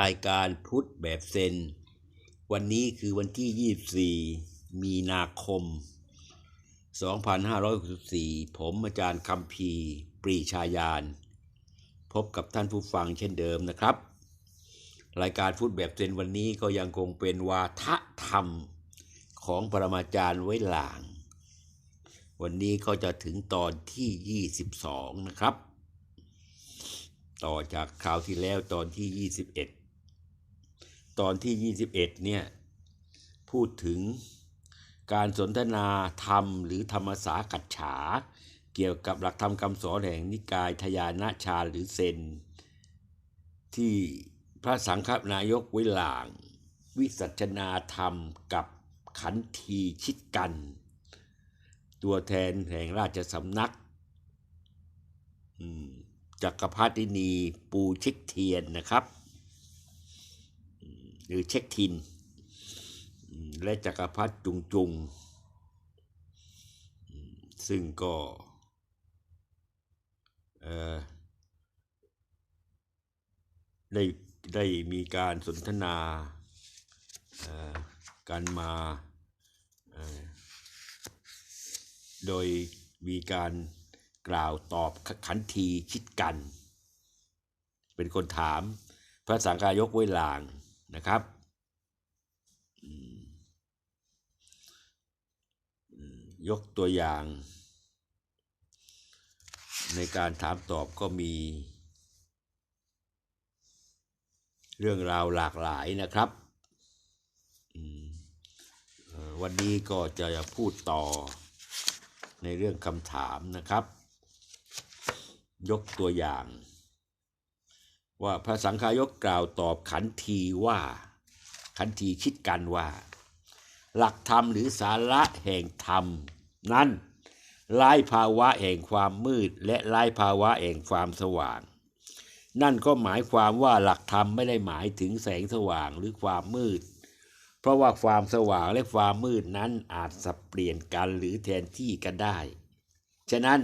รายการพุทธแบบเซน วันนี้คือวันที่ 24 มีนาคม 2564 ผมอาจารย์คำพีปรีชายาน พบกับท่านผู้ฟังเช่นเดิมนะครับ รายการพุทธแบบเซนวันนี้ก็ยังคงเป็นวาทธรรมของปรมาจารย์ไว้หลาง วันนี้ก็จะถึงตอนที่ 22 นะครับ ต่อจากคราวที่แล้วตอนที่ 21 ตอนที่ 21 เนี่ย พูดถึงการสนทนาธรรมหรือธรรมสากัจฉา เกี่ยวกับหลักธรรมคำสอนแห่งนิกายทยานาชาหรือเซน ที่พระสังฆนายกไว้หลาง วิสัชนาธรรมกับขันทีชิดกัน ตัวแทนแห่งราชสำนัก จักรพรรดินีปูเช็คเทียนนะครับ หรือเช็คทิน และจักรพรรดิจุงจุง ซึ่งก็ได้ได้มีการสนทนากันมาโดยมีการ กล่าวตอบขันทีคิดกัน เป็นคนถามพระสังฆายกไว้ลางนะครับยกตัวอย่าง ในการถามตอบก็มี เรื่องราวหลากหลายนะครับวันนี้ก็จะพูดต่อในเรื่องคำถามนะครับ ยกตัวอย่าง ว่าพระสังฆายกกล่าวตอบขันทีว่า ขันทีคิดกันว่า หลักธรรมหรือสาระแห่งธรรม นั้นไล่ภาวะแห่งความมืด และไล่ภาวะแห่งความสว่าง นั่นก็หมายความว่าหลักธรรมไม่ได้หมายถึงแสงสว่างหรือความมืด เพราะว่าความสว่างและความมืดนั้นอาจสับเปลี่ยนกันหรือแทนที่กันได้ ฉะนั้น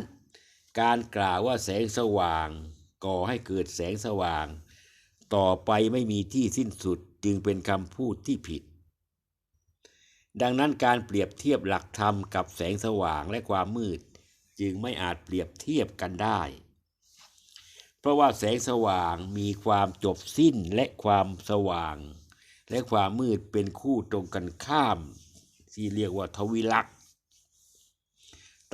การกล่าวว่าแสงสว่าง ก่อให้เกิดแสงสว่าง ต่อไปไม่มีที่สิ้นสุดจึงเป็นคำพูดที่ผิด ดังนั้นการเปรียบเทียบหลักธรรมกับแสงสว่างและความมืด จึงไม่อาจเปรียบเทียบกันได้ เพราะว่าแสงสว่างมีความจบสิ้นและความสว่าง และความมืดเป็นคู่ตรงกันข้าม ที่เรียกว่าทวิลักษ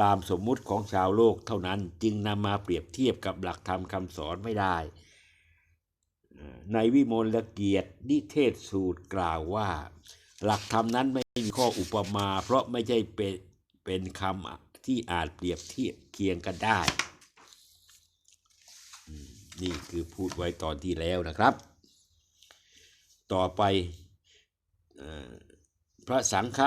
ตามสมมุติของชาวโลกเท่านั้นจึงนำมาเปรียบเทียบกับหลักธรรมคำสอนไม่ได้ ในวิมลเกียรตินิเทศสูตรกล่าวว่า หลักธรรมนั้นไม่มีข้ออุปมา เพราะไม่ใช่เป็นเป็นคำที่อาจเปรียบเทียบเคียงกันได้ นี่คือพูดไว้ตอนที่แล้วนะครับ ต่อไปพระสังฆ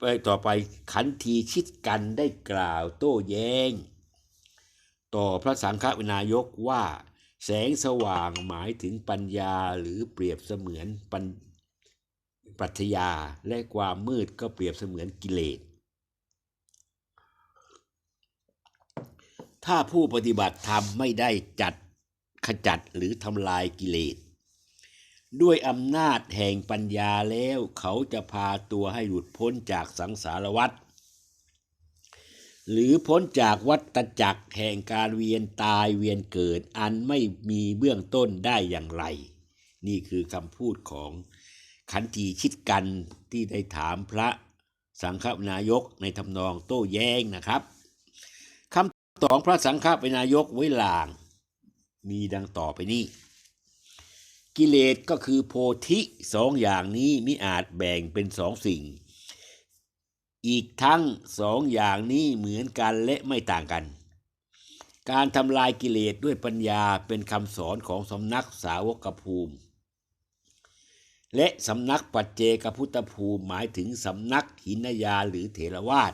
ไปต่อไปขันทีชิดกันได้กล่าวโต้แย้ง ต่อพระสังฆวินายกว่า แสงสว่างหมายถึงปัญญาหรือเปรียบเสมือนปัญปรัชญาและความมืดก็เปรียบเสมือนกิเลส ถ้าผู้ปฏิบัติธรรมไม่ได้จัดขจัดหรือทำลายกิเลส ด้วยอำนาจแห่งปัญญาแล้ว เขาจะพาตัวให้หลุดพ้นจากสังสารวัฏหรือพ้นจากวัฏจักรแห่งการเวียนตายเวียนเกิด อันไม่มีเบื้องต้นได้อย่างไร นี่คือคำพูดของขันตีชิดกันที่ได้ถามพระสังฆนายกในทำนองโต้แย้งนะครับคำตอบพระสังฆนายกไว้ลาง มีดังต่อไปนี้ กิเลสก็คือโพธิสองอย่างนี้มิอาจแบ่งเป็นสองสิ่ง อีกทั้งสองอย่างนี้เหมือนกันและไม่ต่างกัน การทำลายกิเลสด้วยปัญญาเป็นคำสอนของสำนักสาวกภูมิ และสำนักปัจเจกพุทธภูมิหมายถึงสำนักหินยาหรือเถรวาท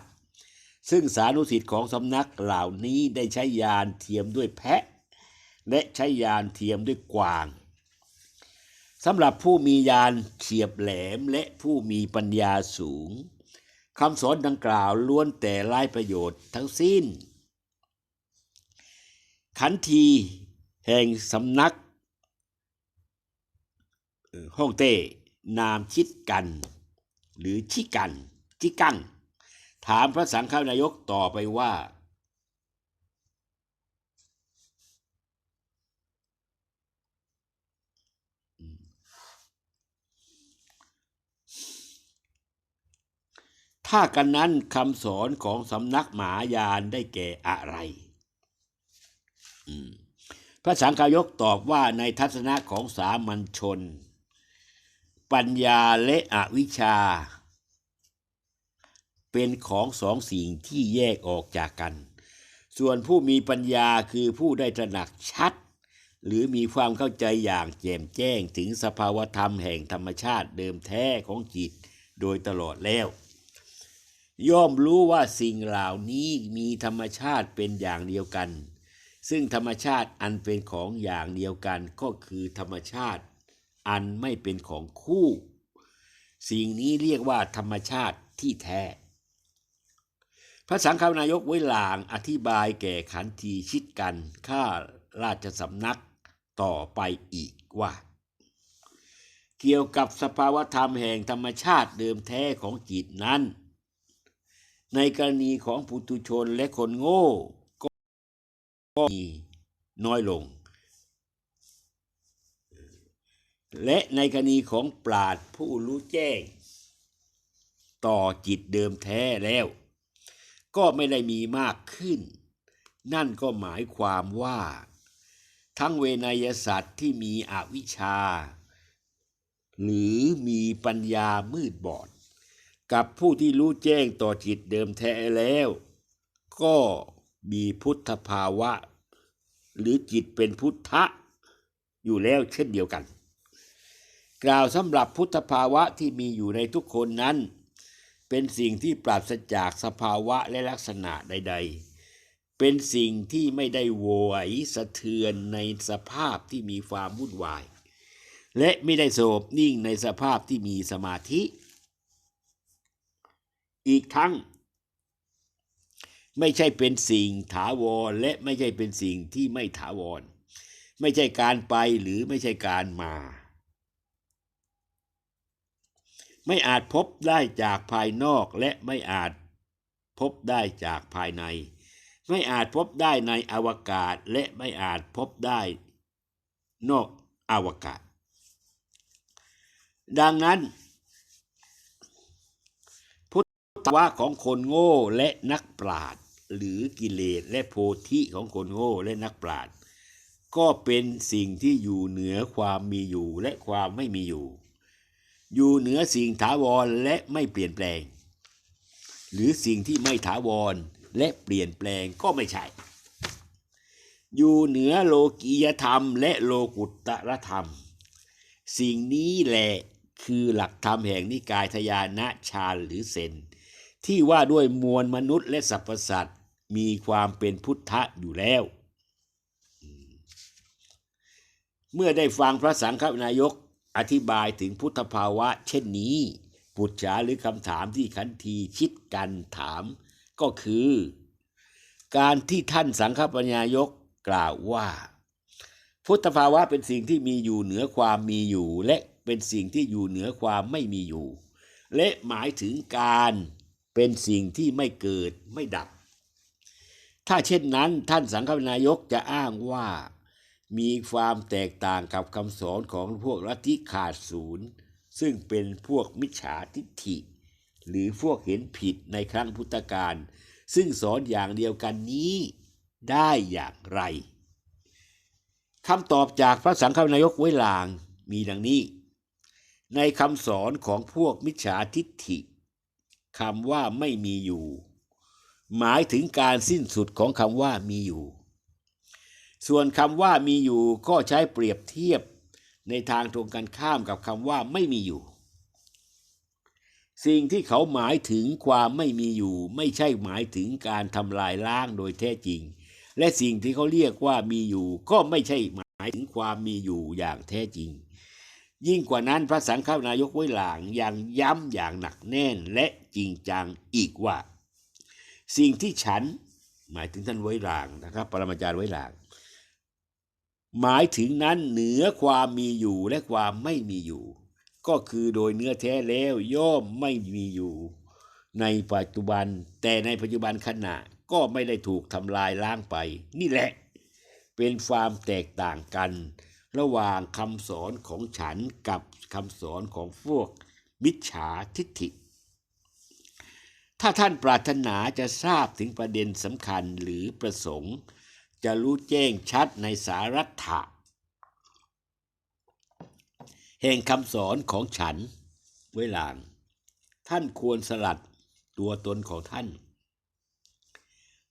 ซึ่งสานุสิทธิ์ของสำนักเหล่านี้ได้ใช้ยานเทียมด้วยแพะ และใช้ยานเทียมด้วยกวาง สำหรับผู้มียานเฉียบแหลมและผู้มีปัญญาสูงคำสอนดังกล่าวล้วนแต่ไร้ประโยชน์ทั้งสิ้น ขันทีแห่งสำนักเอ่อฮ่องเต้นามชิดกัน หรือชิกัน ชิกังถามพระสังฆนายกต่อไปว่า ถ้ากันนั้นคำสอนของสำนักหมายานได้แก่อะไรพระสังฆายกตอบว่าในทัศนะของสามัญชน ปัญญาและอวิชชา เป็นของสองสิ่งที่แยกออกจากกัน ส่วนผู้มีปัญญาคือผู้ได้ตระหนักชัด หรือมีความเข้าใจอย่างแจ่มแจ้งถึงสภาวธรรมแห่งธรรมชาติเดิมแท้ของจิตโดยตลอดแล้ว ย่อมรู้ว่าสิ่งเหล่านี้มีธรรมชาติเป็นอย่างเดียวกัน ซึ่งธรรมชาติอันเป็นของอย่างเดียวกันก็คือธรรมชาติ อันไม่เป็นของคู่ สิ่งนี้เรียกว่าธรรมชาติที่แท้ พระสังฆนายกไว้หลางอธิบายแก่ขันทีชิดกันข้าราชสำนักต่อไปอีกว่า เกี่ยวกับสภาวธรรมแห่งธรรมชาติเดิมแท้ของจิตนั้น ในกรณีของปุถุชนและคนโง่ ก็มีน้อยลง และในกรณีของปราดผู้รู้แจ้ง ต่อจิตเดิมแท้แล้ว ก็ไม่ได้มีมากขึ้น นั่นก็หมายความว่า ทั้งเวนยสัตว์ที่มีอวิชชา หรือมีปัญญามืดบอด กับผู้ที่รู้แจ้งต่อจิตเดิมแท้แล้ว ก็มีพุทธภาวะ หรือจิตเป็นพุทธะ อยู่แล้วเช่นเดียวกัน กล่าวสำหรับพุทธภาวะที่มีอยู่ในทุกคนนั้น เป็นสิ่งที่ปราศจากสภาวะและลักษณะใด ๆ เป็นสิ่งที่ไม่ได้โวยสะเทือนในสภาพที่มีความวุ่นวาย และไม่ได้สงบนิ่งในสภาพที่มีสมาธิ อีกทั้ง ไม่ใช่เป็นสิ่งถาวรและไม่ใช่เป็นสิ่งที่ไม่ถาวร ไม่ใช่การไปหรือไม่ใช่การมา ไม่อาจพบได้จากภายนอกและไม่อาจพบได้จากภายใน ไม่อาจพบได้ในอวกาศและไม่อาจพบได้นอกอวกาศ ดังนั้น พุทธ วะของคนโง่และนักปราชญ์หรือกิเลสและโพธิของคนโง่และนักปราชญ์ก็เป็นสิ่งที่อยู่เหนือความมีอยู่และความไม่มีอยู่ อยู่เหนือสิ่งถาวรและไม่เปลี่ยนแปลง หรือสิ่งที่ไม่ถาวรและเปลี่ยนแปลงก็ไม่ใช่ อยู่เหนือโลกียธรรมและโลกุตตรธรรม สิ่งนี้แหละคือหลักธรรมแห่งนิกายทยานะฌานหรือเซน ที่ว่าด้วยมวลมนุษย์และสรรพสัตว์มีความเป็นพุทธะอยู่แล้ว เมื่อได้ฟังพระสังฆนายกอธิบายถึงพุทธภาวะ เช่นนี้ ปุจฉาหรือคำถามที่ขันทีชิดกันถามก็คือ การที่ท่านสังฆปัญญายกกล่าวว่า พุทธภาวะเป็นสิ่งที่มีอยู่เหนือความมีอยู่ และเป็นสิ่งที่อยู่เหนือความไม่มีอยู่ และหมายถึงการ เป็นสิ่งที่ไม่เกิดไม่ดับ ถ้าเช่นนั้นท่านสังฆนายกจะอ้างว่า มีความแตกต่างกับคำสอนของพวกลัทธิขาดศูนย์ ซึ่งเป็นพวกมิจฉาทิฏฐิ หรือพวกเห็นผิดในครั้งพุทธกาลซึ่งสอนอย่างเดียวกันนี้ได้อย่างไรคำตอบจากพระสังฆนายกไว้ลางมีดังนี้ ในคำสอนของพวกมิจฉาทิฏฐิ คำว่าไม่มีอยู่ หมายถึงการสิ้นสุดของคำว่ามีอยู่ ส่วนคำว่ามีอยู่ก็ใช้เปรียบเทียบในทางตรงกันข้ามกับคำว่าไม่มีอยู่ สิ่งที่เขาหมายถึงความไม่มีอยู่ ไม่ใช่หมายถึงการทำลายล้างโดยแท้จริง และสิ่งที่เขาเรียกว่ามีอยู่ ก็ไม่ใช่หมายถึงความมีอยู่อย่างแท้จริง ยิ่งกว่านั้นพระสังฆนายกไว้หลางยังย้ำอย่างหนักแน่นและจริงจังอีกว่า สิ่งที่ฉันหมายถึงท่านไว้หลางนะครับ ปรมาจารย์ไว้หลาง หมายถึงนั้นเหนือความมีอยู่และความไม่มีอยู่ ก็คือโดยเนื้อแท้แล้วย่อมไม่มีอยู่ ในปัจจุบัน แต่ในปัจจุบันขณะก็ไม่ได้ถูกทำลายล้างไป นี่แหละ เป็นความแตกต่างกัน ระหว่างคำสอนของฉันกับคำสอนของพวกมิจฉาทิฏฐิ ถ้าท่านปรารถนาจะทราบถึงประเด็นสำคัญหรือประสงค์ จะรู้แจ้งชัดในสารัตถะแห่งคำสอนของฉันไว้หลางท่านควรสลัดตัวตนของท่าน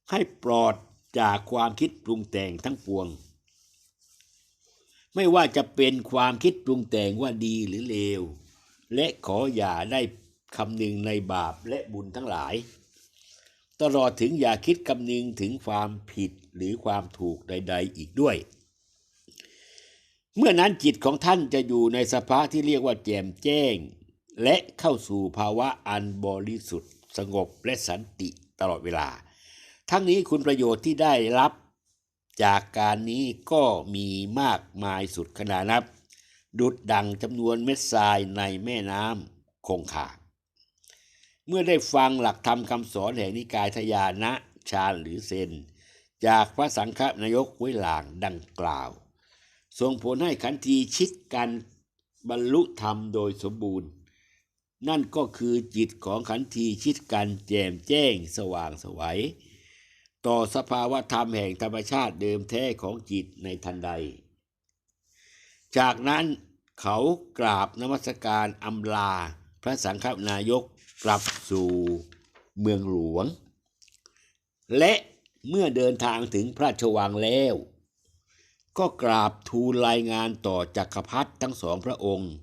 ให้ปลอดจากความคิดปรุงแต่งทั้งปวง ไม่ว่าจะเป็นความคิดปรุงแต่งว่าดีหรือเลว และขออย่าได้คำนึงในบาปและบุญทั้งหลาย ตลอดถึงอย่าคิดคำนึงถึงความผิดหรือความถูกใด ๆ อีกด้วย เมื่อนั้นจิตของท่านจะอยู่ในสภาพที่เรียกว่าแจ่มแจ้ง และเข้าสู่ภาวะอันบริสุทธิ์ สงบและสันติตลอดเวลา ทั้งนี้คุณประโยชน์ที่ได้รับ จากการนี้ก็มีมากมายสุดขนาดนับ ดุดดังจำนวนเม็ดทรายในแม่น้ำคงคาเมื่อได้ฟังหลักธรรมคำสอนแห่งนิกายทยานะชาหรือเซน จากพระสังฆนายกไว้หลางดังกล่าวส่งผลให้ขันทีชิดกันบรรลุธรรมโดยสมบูรณ์ นั่นก็คือจิตของขันทีชิดกันแจ่มแจ้งสว่างสวัย ต่อสภาวะธรรมแห่งธรรมชาติเดิมแท้ของจิตในทันใด จากนั้นเขากราบนมัสการอำลาพระสังฆนายกกลับสู่เมืองหลวง และเมื่อเดินทางถึงพระราชวังแล้ว ก็กราบทูลรายงานต่อจักรพรรดิทั้งสองพระองค์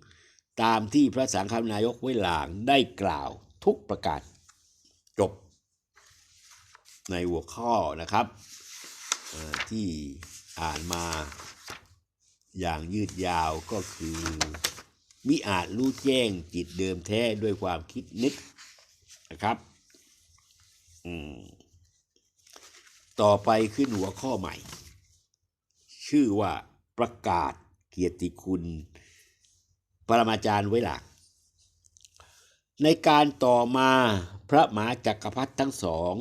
ตามที่พระสังฆนายกไว้หลางได้กล่าวทุกประการ ในหัวข้อนะครับที่อ่านมาอย่างยืดยาวก็คือมิอาจรู้แจ้งจิตเดิมแท้ด้วยความคิดนึกนะครับต่อไปขึ้นหัวข้อใหม่ ชื่อว่าประกาศเกียรติคุณปรมาจารย์ไว้หลัก ในการต่อมาพระมหาจักรพรรดิทั้งสอง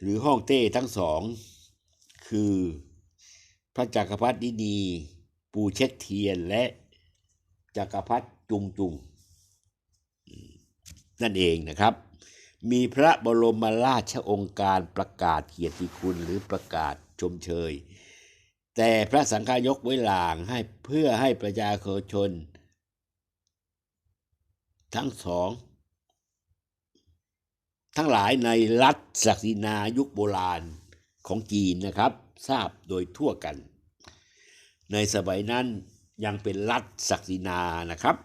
หรือห้องเต้ทั้งสอง คือพระจักรพรรดินี ปูเช็คเทียนและจักรพรรดิจุงจุง นั่นเองนะครับ มีพระบรมราชองค์การประกาศเกียรติคุณหรือประกาศชมเชย แต่พระสังฆายกไว้หลางให้เพื่อให้ประชาชนทั้งสอง ทั้งหลายในรัฐศักดินายุคโบราณของจีนนะครับ ทราบโดยทั่วกัน ในสมัยนั้นยังเป็นรัฐศักดินานะครับ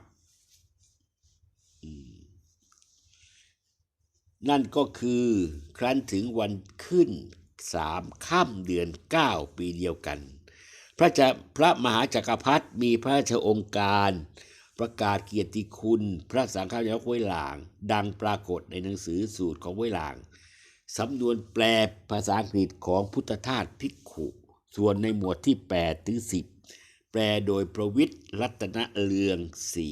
นั่นก็คือครั้นถึงวันขึ้นสามค่ำเดือนเก้าปีเดียวกัน พระจะพระมหาจักรพรรดิมีพระราชองค์การ ประกาศเกียรติคุณ พระสังฆายกไว้หลาง ดังปรากฏในหนังสือสูตรของไว้หลางสำนวนแปลภาษาอังกฤษของพุทธทาสภิกขุ ส่วนในหมวดที่ 8 ถึง 10 แปลโดยประวิทย์รัตนเลืองศรี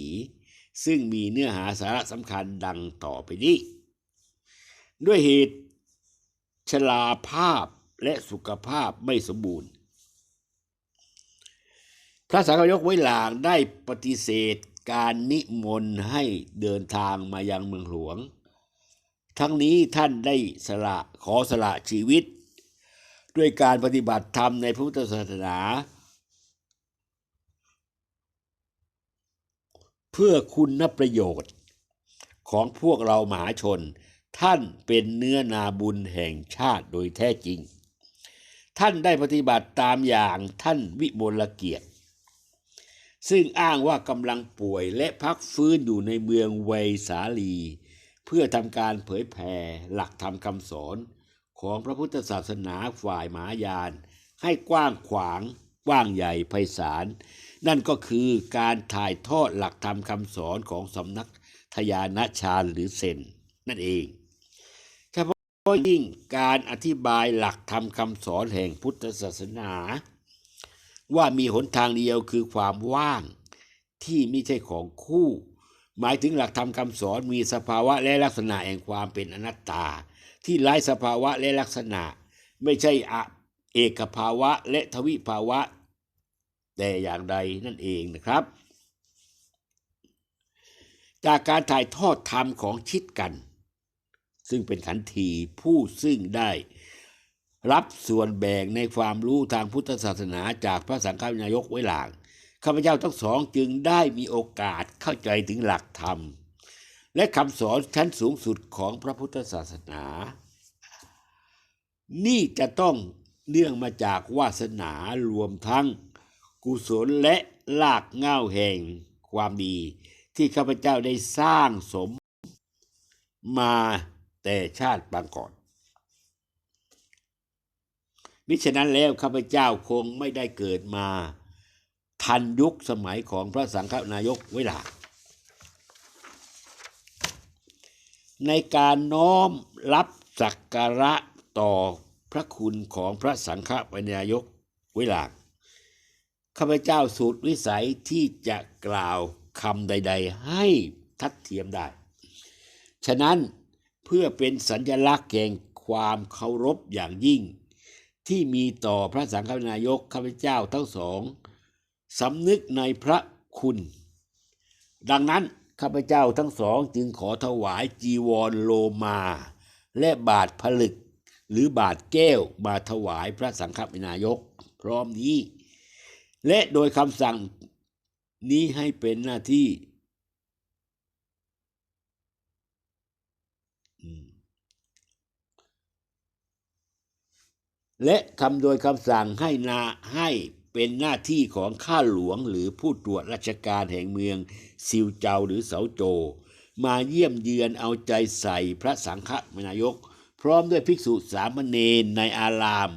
ซึ่งมีเนื้อหาสาระสำคัญดังต่อไปนี้ ด้วยเหตุชราภาพและสุขภาพไม่สมบูรณ์ พระสังฆยกไว้หลางได้ปฏิเสธ การนิมนต์ให้เดินทางมายังเมืองหลวง ทั้งนี้ท่านได้สละขอสละชีวิต ด้วยการปฏิบัติธรรมในพุทธศาสนา เพื่อคุณประโยชน์ ของพวกเรามหาชน ท่านเป็นเนื้อนาบุญแห่งชาติโดยแท้จริง ท่านได้ปฏิบัติตามอย่างท่านวิมลเกียรติ ซึ่งอ้างว่ากำลังป่วยและพักฟื้นอยู่ในเมืองไวสาลี เพื่อทำการเผยแผ่หลักธรรมคำสอนของพระพุทธศาสนาฝ่ายมหายาน ให้กว้างขวางกว้างใหญ่ไพศาล นั่นก็คือการถ่ายทอดหลักธรรมคำสอนของสำนักทยานะชาญหรือเซนนั่นเองเฉพาะะยิ่งการอธิบายหลักธรรมคำสอนแห่งพุทธศาสนา ว่ามีหนทางเดียวคือความว่าง ที่ไม่ใช่ของคู่ หมายถึงหลักธรรมคำสอนมีสภาวะและลักษณะแห่งความเป็นอนัตตา ที่ไร้สภาวะและลักษณะ ไม่ใช่อะเอกภาวะและทวิภาวะ แต่อย่างใดนั่นเองนะครับ จากการถ่ายทอดธรรมของชิดกัน ซึ่งเป็นขันทีผู้ซึ่งได้ รับส่วนแบ่งในความรู้ทางพุทธศาสนาจากพระสังฆนายกไว้หลางข้าพเจ้าทั้งสองจึงได้มีโอกาสเข้าใจถึงหลักธรรม และคำสอนชั้นสูงสุดของพระพุทธศาสนา นี่จะต้องเนื่องมาจากวาสนารวมทั้ง กุศลและลากเง้าแห่งความดี ที่ข้าพเจ้าได้สร้างสมมาแต่ชาติปางก่อน มิฉะนั้นแล้วข้าพเจ้าคงไม่ได้เกิดมา ทันยุคสมัยของพระสังฆนายกไว้หลา ในการน้อมรับสักการะต่อพระคุณของพระสังฆนายกไว้หลาข้าพเจ้าสูตรวิสัยที่จะกล่าวคำใด ๆ ให้ทัดเทียมได้ ฉะนั้นเพื่อเป็นสัญลักษณ์แห่งความเคารพอย่างยิ่ง ที่มีต่อพระสังฆนายกข้าพเจ้าทั้งสองสำนึกในพระคุณ ดังนั้นข้าพเจ้าทั้งสองจึงขอถวายจีวรโลมา และบาทผลึก หรือบาทแก้วมาถวายพระสังฆนายก พร้อมนี้ และโดยคำสั่งนี้ให้เป็นหน้าที่ และคำโดยคำสั่งให้นาให้เป็นหน้าที่ของข้าหลวงหรือผู้ตรวจราชการแห่งเมืองซิวเจาหรือเสาโจ มาเยี่ยมเยือนเอาใจใส่พระสังฆมนายก พร้อมด้วยภิกษุสามเณรในอาราม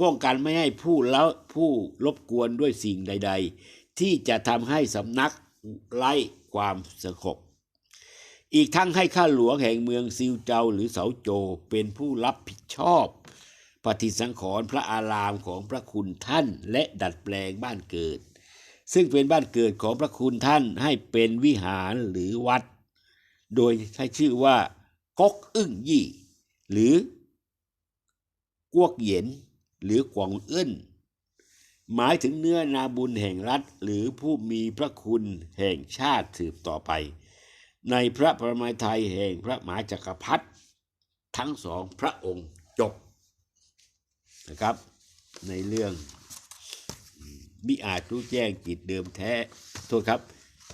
ป้องกันไม่ให้ผู้แล้วผู้รบกวนด้วยสิ่งใด ๆ ที่จะทำให้สำนักไร้ความสงบอีกทั้งให้ข้าหลวงแห่งเมืองซิวเจาหรือเสาโจเป็นผู้รับผิดชอบ ปฏิสังขรณ์พระอารามของพระคุณท่านและดัดแปลงบ้านเกิด ซึ่งเป็นบ้านเกิดของพระคุณท่านให้เป็นวิหารหรือวัด โดยใช้ชื่อว่ากกอึ้งยี่ หรือกวกเหย็นหรือกวางเอื้นหมายถึงเนื้อนาบุญแห่งรัฐหรือผู้มีพระคุณแห่งชาติสืบต่อไป ในพระประมาไทยแห่งพระมหาจักรพรรดิทั้งสองพระองค์จบ นะครับ ในเรื่องมิอาจรู้แจ้งจิตเดิมแท้โทษครับ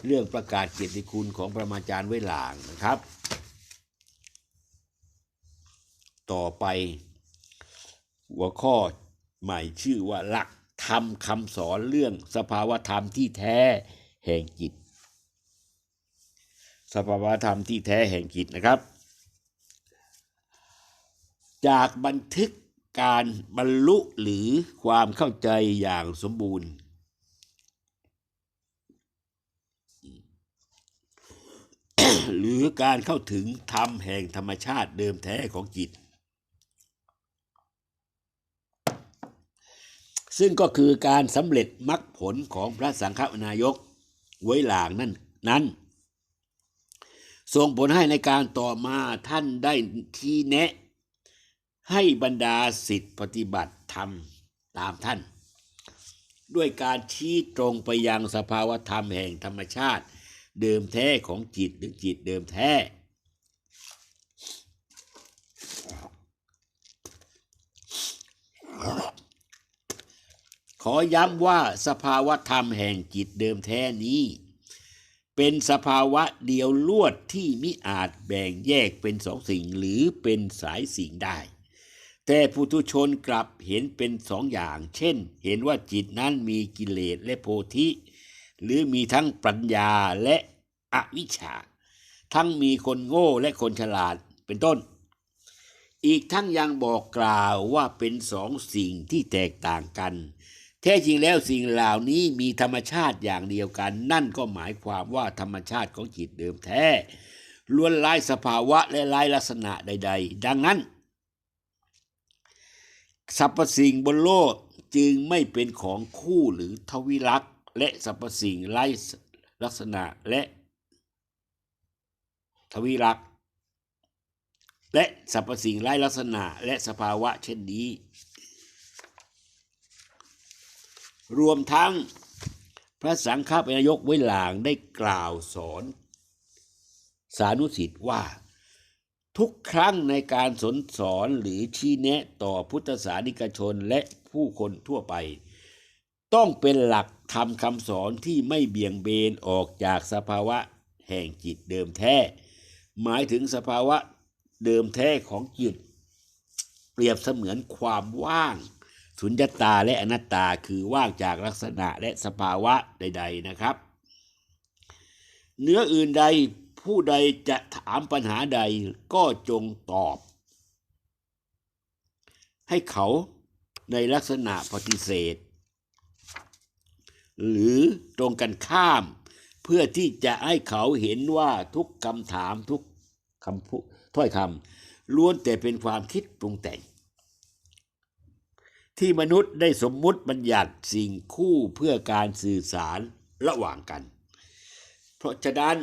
เรื่องประกาศเกียรติคุณของประมาจารย์ไว้หลางนะครับ ต่อไป หัวข้อใหม่ชื่อว่าหลักธรรมคำสอนเรื่องสภาวธรรมที่แท้แห่งจิต สภาวธรรมที่แท้แห่งจิตนะครับ จากบันทึก การบรรลุหรือความเข้าใจอย่างสมบูรณ์ หรือการเข้าถึงธรรมแห่งธรรมชาติเดิมแท้ของจิต ซึ่งก็คือการสำเร็จมรรคผลของพระสังฆนายกไว้หลางนั่นนั้นส่งผลให้ในการต่อมาท่านได้ที่แนะ ให้บรรดาสิทธิปฏิบัติธรรมตามท่าน ด้วยการชี้ตรงไปยังสภาวธรรมแห่งธรรมชาติ เดิมแท้ของจิตหรือจิตเดิมแท้ ขอย้ำว่าสภาวธรรมแห่งจิตเดิมแท้นี้เป็นสภาวะเดียวลวดที่มิอาจแบ่งแยกเป็นสองสิ่งหรือเป็นสายสิ่งได้ แต่ปุถุชนกลับเห็นเป็นสองอย่าง เช่น เห็นว่าจิตนั้นมีกิเลสและโพธิ หรือมีทั้งปัญญาและอวิชชา ทั้งมีคนโง่และคนฉลาดเป็นต้น อีกทั้งยังบอกกล่าวว่าเป็นสองสิ่งที่แตกต่างกัน แท้จริงแล้วสิ่งเหล่านี้มีธรรมชาติอย่างเดียวกัน นั่นก็หมายความว่าธรรมชาติของจิตเดิมแท้ล้วนไร้สภาวะและไร้ลักษณะใด ๆ ดังนั้น สรรพสิ่งบนโลกจึงไม่เป็นของคู่หรือทวิลักษ์และสรรพสิ่งไร้ลักษณะและทวิลักษ์และสรรพสิ่งไร้ลักษณะและสภาวะเช่นนี้ รวมทั้งพระสังฆปนายกไว้หลางได้กล่าวสอน สานุสิทธิ์ว่า ทุกครั้งในการสนสอนหรือชี้แนะต่อพุทธศาสนิกชนและผู้คนทั่วไป ต้องเป็นหลักธรรมคำสอนที่ไม่เบี่ยงเบนออกจากสภาวะแห่งจิตเดิมแท้ หมายถึงสภาวะเดิมแท้ของจิต เปรียบเสมือนความว่าง สุญญตาและอนัตตาคือว่างจากลักษณะและสภาวะใด ๆนะครับ เนื้ออื่นใด ผู้ใดจะถามปัญหาใดก็จงตอบ ให้เขาในลักษณะปฏิเสธ หรือตรงกันข้าม เพื่อที่จะให้เขาเห็นว่าทุกคำถามทุกคำพูดถ้อยคำล้วนแต่เป็นความคิดปรุงแต่ง ที่มนุษย์ได้สมมุติบัญญัติสิ่งคู่เพื่อการสื่อสารระหว่างกัน เพราะฉะนั้น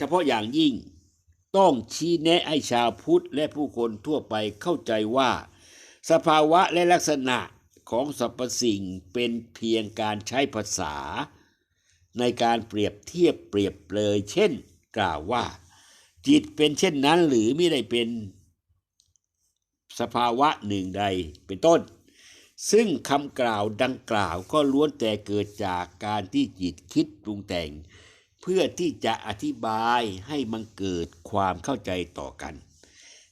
เฉพาะอย่างยิ่ง ต้องชี้แนะให้ชาวพุทธและผู้คนทั่วไปเข้าใจว่า สภาวะและลักษณะของสรรพสิ่งเป็นเพียงการใช้ภาษา ในการเปรียบเทียบเปรียบเปรยเช่น กล่าวว่า จิตเป็นเช่นนั้นหรือไม่ได้เป็นสภาวะหนึ่งใดเป็นต้น ซึ่งคำกล่าวดังกล่าวก็ล้วนแต่เกิดจากการที่จิตคิดปรุงแต่ง เพื่อที่จะอธิบายให้มันเกิดความเข้าใจต่อกัน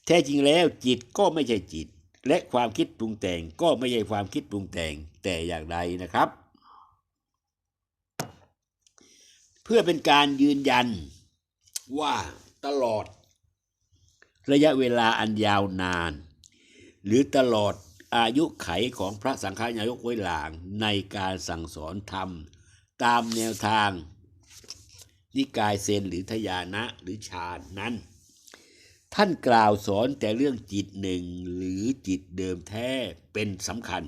แท้จริงแล้วจิตก็ไม่ใช่จิต และความคิดปรุงแต่งก็ไม่ใช่ความคิดปรุงแต่งแต่อย่างใดนะครับ เพื่อเป็นการยืนยันว่าตลอด ระยะเวลาอันยาวนาน หรือตลอดอายุไขของพระสังฆนายกไว้หลางในการสั่งสอนธรรม ตามแนวทาง นิกายเซนหรือทยานะหรือฌานนั้น ท่านกล่าวสอนแต่เรื่องจิตหนึ่งหรือจิตเดิมแท้เป็นสำคัญ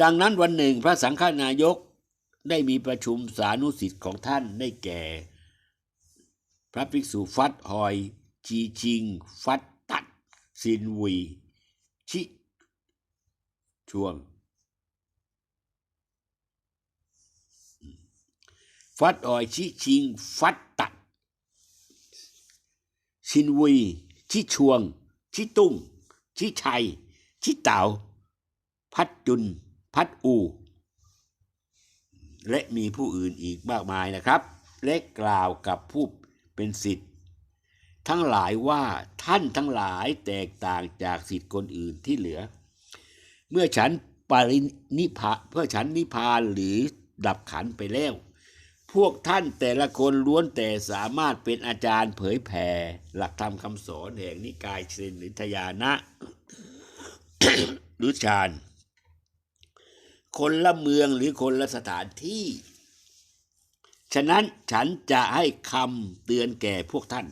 ดังนั้นวันหนึ่งพระสังฆนายกได้มีประชุมสานุสิทธิ์ของท่านได้แก่ พระภิกษุฟัดหอยชีชิง ฟัดตัด สินวี ชิ ช่วง ฟัดออยชิชิงฟัดตัดชินวีชิชวงชิตุ้งชิชัยชิเตา๋าพัดจุนพัดอู และมีผู้อื่นอีกมากมายนะครับ และกล่าวกับผู้เป็นสิทธิ์ ทั้งหลายว่าท่านทั้งหลายแตกต่างจากสิทธิ์คนอื่นที่เหลือ เมื่อฉันปรินิพพานเพื่อฉันนิพพานหรือดับขันไปแล้ว พวกท่านแต่ละคนล้วนแต่สามารถเป็นอาจารย์เผยแผ่หลักธรรมคำสอนแห่งนิกายเซนหรือทยานะ หรือฌานคนละเมืองหรือคนละสถานที่ ฉะนั้นฉันจะให้คำเตือนแก่พวกท่าน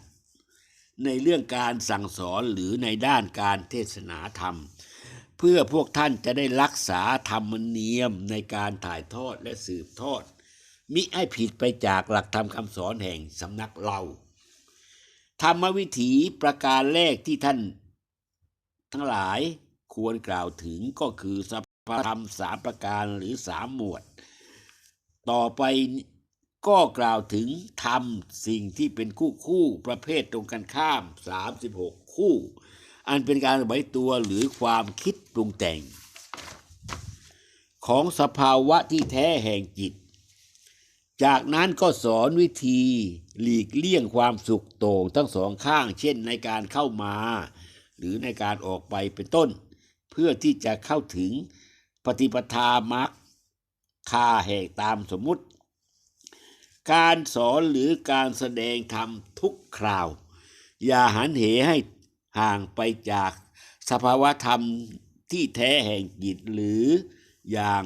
ในเรื่องการสั่งสอนหรือในด้านการเทศนาธรรม เพื่อพวกท่านจะได้รักษาธรรมเนียมในการถ่ายทอดและสืบทอด มิให้ผิดไปจากหลักธรรมคำสอนแห่งสำนักเรา ธรรมวิถีประการแรกที่ท่าน ทั้งหลายควรกล่าวถึงก็คือสภาธรรมสามประการหรือสามหมวด ต่อไปก็กล่าวถึงธรรมสิ่งที่เป็นคู่คู่ประเภทตรงกันข้าม 36 คู่ อันเป็นการไหวตัวหรือความคิดปรุงแต่ง ของสภาวะที่แท้แห่งจิต จากนั้นก็สอนวิธีหลีกเลี่ยงความสุขโต่งทั้งสองข้าง เช่นในการเข้ามา หรือในการออกไปเป็นต้น เพื่อที่จะเข้าถึงปฏิปทามรรคคาแห่งตามสมมุติ การสอนหรือการแสดงธรรมทุกคราว อย่าหันเหให้ห่างไปจากสภาวะธรรมที่แท้แห่งจิตหรืออย่าง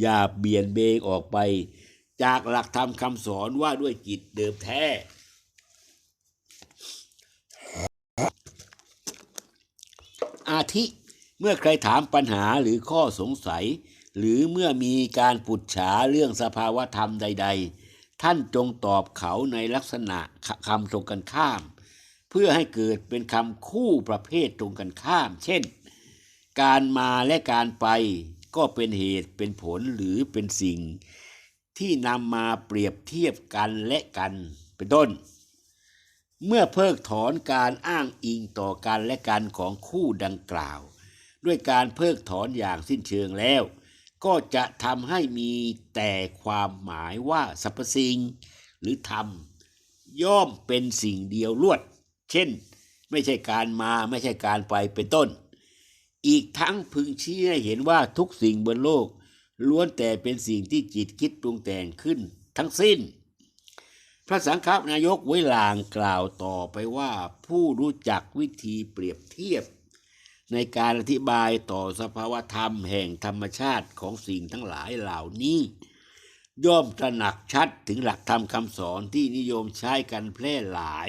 อย่าเบี่ยนเบงออกไป จากหลักธรรมคำสอนว่าด้วยจิตเดิมแท้ อาทิเมื่อใครถามปัญหาหรือข้อสงสัย หรือเมื่อมีการปุจฉาเรื่องสภาวธรรมใด ๆ ท่านจงตอบเขาในลักษณะคำตรงกันข้าม เพื่อให้เกิดเป็นคำคู่ประเภทตรงกันข้าม เช่น การมาและการไปก็เป็นเหตุเป็นผลหรือเป็นสิ่ง ที่นำมาเปรียบเทียบกันและกันเป็นต้น เมื่อเพิกถอนการอ้างอิงต่อกันและกันของคู่ดังกล่าว ด้วยการเพิกถอนอย่างสิ้นเชิงแล้ว ก็จะทำให้มีแต่ความหมายว่าสรรพสิ่งหรือธรรมย่อมเป็นสิ่งเดียวลวด เช่น ไม่ใช่การมาไม่ใช่การไปเป็นต้น อีกทั้งพึงชี้ให้เห็นว่าทุกสิ่งบนโลก ล้วนแต่เป็นสิ่งที่จิตคิดปรุงแต่งขึ้นทั้งสิ้น พระสังฆนายกไว้ลางกล่าวต่อไปว่าผู้รู้จักวิธีเปรียบเทียบ ในการอธิบายต่อสภาวธรรมแห่งธรรมชาติของสิ่งทั้งหลายเหล่านี้ ย่อมตระหนักชัดถึงหลักธรรมคำสอนที่นิยมใช้กันแพร่หลาย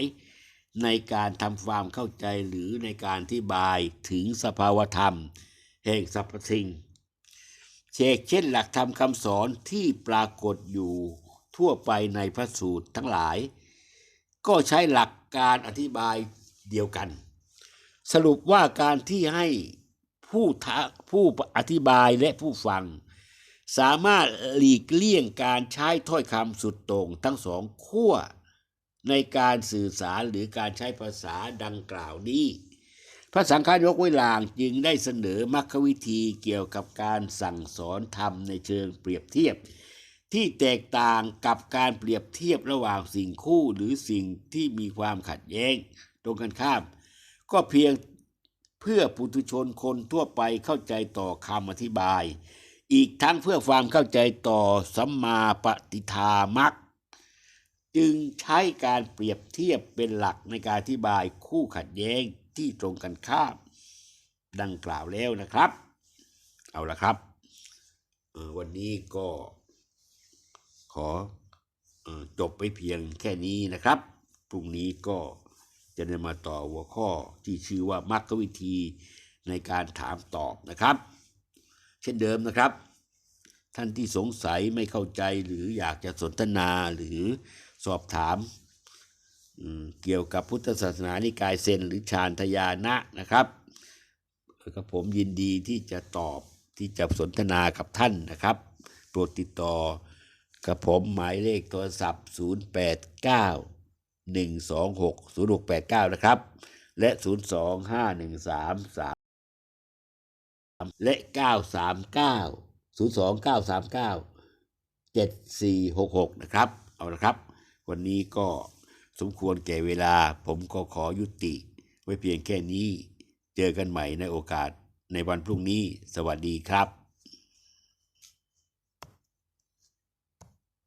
ในการทำความเข้าใจหรือในการอธิบายถึงสภาวธรรม แห่งสรรพสิ่ง เชกเช่นหลักธรรมคำสอนที่ปรากฏอยู่ทั่วไปในพระสูตรทั้งหลาย ก็ใช้หลักการอธิบายเดียวกัน สรุปว่าการที่ให้ผู้ทะผู้อธิบายและผู้ฟัง สามารถหลีกเลี่ยงการใช้ถ้อยคำสุดโต่งทั้งสองขั้วในการสื่อสารหรือการใช้ภาษาดังกล่าวนี้ พระสังฆายกไว้ลางจึงได้เสนอมรรควิธีเกี่ยวกับการสั่งสอนธรรมในเชิงเปรียบเทียบ ที่แตกต่างกับการเปรียบเทียบระหว่างสิ่งคู่หรือสิ่งที่มีความขัดแย้ง ตรงกันข้าม ก็เพียงเพื่อปุถุชนคนทั่วไปเข้าใจต่อคำอธิบาย อีกทั้งเพื่อความเข้าใจต่อสัมมาปฏิทามักจึงใช้การเปรียบเทียบเป็นหลักในการอธิบายคู่ขัดแย้ง ที่ตรงกันข้ามดังกล่าวแล้วนะครับ เอาละครับ วันนี้ก็ขออจบไปเพียงแค่นี้นะครับ พรุ่งนี้ก็จะได้มาต่อหัวข้อที่ชื่อว่ามรรควิธีในการถามตอบนะครับ เช่นเดิมนะครับ ท่านที่สงสัยไม่เข้าใจหรืออยากจะสนทนาหรือสอบถาม เกี่ยวกับพุทธศาสนานิกายเซนหรือฌานทยานะนะครับก็ผมยินดีที่จะตอบที่จะสนทนากับท่านนะครับ โปรดติดต่อกับผมหมายเลขโทรศัพท์ 089 126 0689 นะครับ และ 02513 3 และ 939 02939 7466 นะครับ เอาละครับ วันนี้ก็ สมควรแก่เวลาผมก็ขอยุติ ไว้เพียงแค่นี้ เจอกันใหม่ในโอกาสในวันพรุ่งนี้ สวัสดีครับ